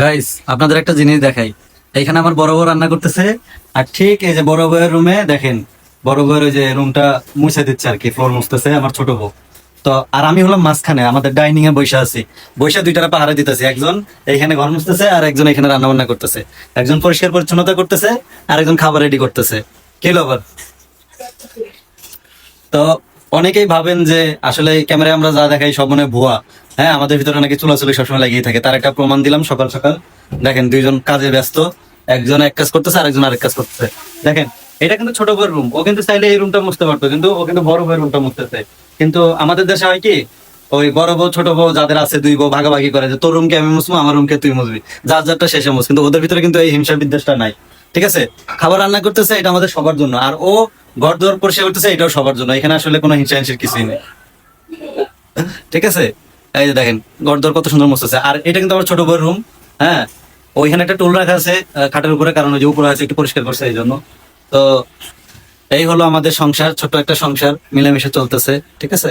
Guys আপনাদের একটা জিনিস দেখাই। এখানে আমার বড় বউ রান্না করতেছে, আর ঠিক এই যে বড় বউয়ের রুমে দেখেন, বড় বউয়ের ওই যে রুমটা মুছে দিচ্ছে আর কি ফ্লোর মুছতেছে আমার ছোট বউ। তো, আর আমি হলাম মাঝখানে, আমাদের ডাইনিং এ বসে আছি। বসে দুইটারা পাহাড়ে দিতেছি, একজন এইখানে ঘর মুছতেছে, আর একজন এখানে রান্না বান্না করতেছে। একজন পরিষ্কার পরিচ্ছন্নতা করতেছে, আর একজন খাবার রেডি করতেছে। কি আবার তো অনেকেই ভাবেন যে আসলে ক্যামেরায় আমরা যা দেখাই সব মনে ভুয়া। হ্যাঁ আমাদের ভিতরে অনেকে চুলাচুলি সবসময় লাগিয়ে থাকে। তার একটা প্রমাণ দিলাম সকাল সকাল। দেখেন, দুইজন কাজে ব্যস্ত। একজন এক কাজ করতেছে, আরেকজন আরেক কাজ করতেছে। দেখেন, এটা কিন্তু ছোট বউয়ের রুম ও কিন্তু চাইলে এই রুমটা মুছতে পারতো, কিন্তু ও কিন্তু বড় বউয়ের রুমটা মুছতেছে। কিন্তু আমাদের দেশে হয় কি, ওই বড় বউ, ছোট বউ যাদের আছে, দুই বউ ভাগাভাগি করে যে, তোর রুমকে আমি মুছবো, আমার রুমকে তুই মুছবি। যার যারটা শেষে মুছ। কিন্তু ওদের ভিতরে কিন্তু এই হিংসা বিদ্বেষটা নাই। ঠিক আছে? খাবার রান্না করতেছে, এটা আমাদের সবার জন্য। আর ও ঘর দোয়ার পরিষ্কার করতেছে, এটাও সবার জন্য। এখানে আসলে কোনো হিংসাহিংসির কিছুই নেই। ঠিক আছে? এই যে দেখেন ঘর দোয়ার কত সুন্দর মস্ত আছে আর এটা কিন্তু আমার ছোট বউয়ের রুম হ্যাঁ? ওইখানে একটা টুল রাখা আছে খাটের উপরে, কারণ ওই যে উপরে আছে, একটু পরিষ্কার করছে এই জন্য তো এই হলো আমাদের সংসার ছোট একটা সংসার, মিলেমিশে চলতেছে। ঠিক আছে?